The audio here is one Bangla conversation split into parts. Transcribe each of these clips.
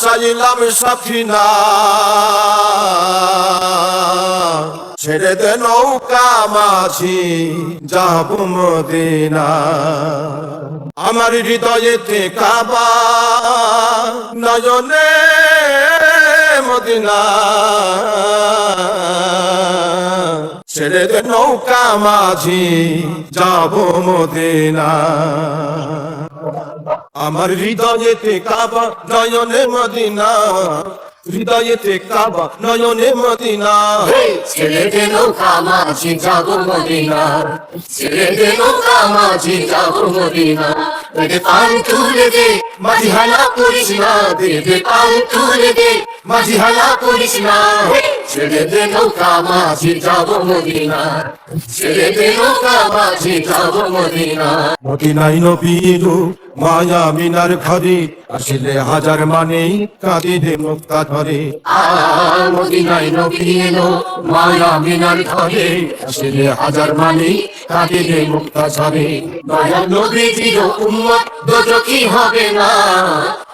ভাসাইলাম সাফিনা। ছেড়ে দে নৌকা মাঝি, যাব মদিনা। আমার হৃদয়েতে কাবা, নয়নে মদিনা। ছেড়ে দে নৌকা মাঝি, যাব মদিনা। আমার হৃদয়েতে কাবা, নয়নে মদিনা। হৃদয়েতে কাবা, নয়নে মদিনা। ছেড়ে দে নৌকা মাঝি যাব মদিনা। ছেড়ে দে নৌকা মাঝি যাব মদিনা। দে পান তুলে দে, মাঝি হালা করিস না। দে দে তুলে দে, মাঝি হালা করিস না। ছেড়ে দে নৌকা মাঝি যাব মদিনা ছেড়ে দে নৌকা মাঝি যাব মদিনা মদিনাই নবীরু মায়া মিনার ঘরে আসিলে হাজার মানে কাঁদিলে মুক্তা ধরে। আ মদিনায় মায়া মিনার ঘরে আসলে হাজার মানি কাঁদিলে মুক্তা ঝরে। দয়াল নবীজির উম্মত দোজখী হবে না।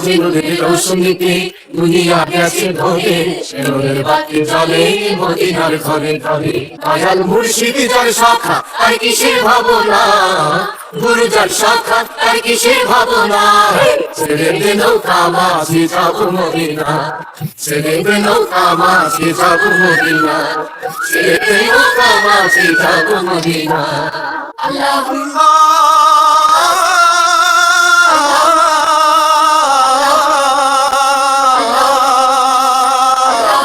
আজ নদীর দুনিয়া গেছে ধরে নদীর বাতি জলে মদিনার ঘরে ঘরে দয়াল মুর্শিদি যার শাখা আর কিসের ভাবনা? গুরু যার শাখা আর কিসের ভাবনা? ছেড়ে দে নৌকা, মাঝি যাব মদিনা। ছেড়ে দে নৌকা, মাঝি যাব মদিনা। ছেড়ে দে নৌকা, মাঝি যাব মদিনা। আল্লাহ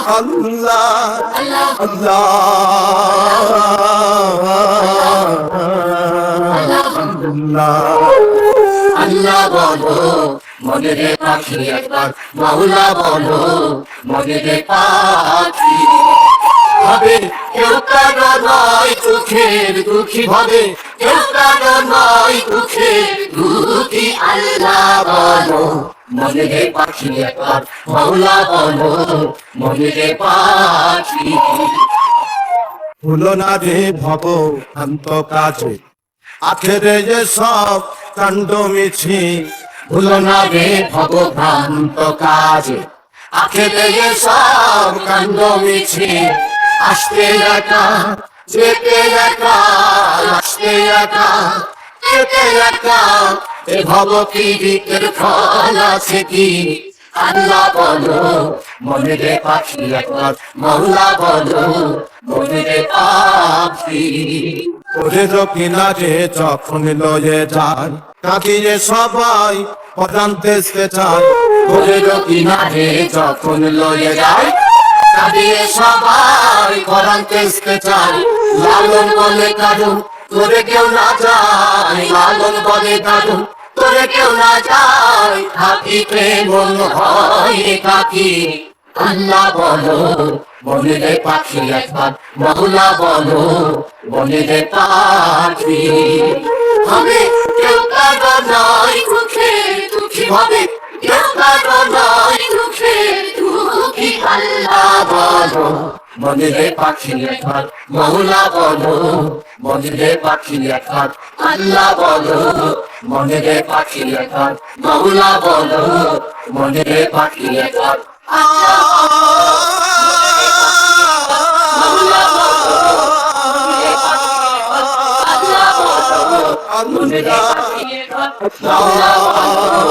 আল্লাহ আল্লাহ আল্লাহ বলো মনে পাখি একবার মাওলা বলো মনে পাখি ভাবে কেউ কারও নয় দুঃখের দুঃখী ভাবে কেউ কারও নয় দুঃখের দুঃখী আল্লাহ বলো মনে রে পাখি একবার মাওলা বলো মনে পাখি। ভুলো না রে ভব অন্ত কাজে আখেরে যে সব কাণ্ড মিছি। ভুলো না রে ভগভ্রান্ত কাজে আখেরে যে সব কাণ্ড মিছে। আসতে একা যেতে একা আসতে একা যেতে একা এ ভব পীড়িতের ফল আছে কি? আল্লাহ বলো মনে রে পাখি একবার মৌলা বলো মনে রে পাখি। ওরে কিনারে যখন লয়ে যায় কাঁদিয়ে সবাই প্রধান দেশকে চায় করে কিনারে যখন লয়ে যায় কাঁদিয়ে সবাই করান তেসতে চাই লালন বলে কারু তোরে কেউ না যায় লালন বলে কারু তোরে কেউ না যায় থাকিতে মন হয় কাকি আল্লাহ বলো মনে রে পাখি একবার, মহুলা বলো মনে রে পাখি। হবে কেউ কারও নয় দুঃখে দুঃখী, হবে কেউ কারও দুঃখে, আল্লাহ বলো। পাখি একবার, মহুলা বলো মনে রে পাখি একবার আল্লাহ বলো, মনে রে পাখি একবার মহুলা বলো, মনে রে পাখি একবার মনে রে পাখি একবার মহুলা বলো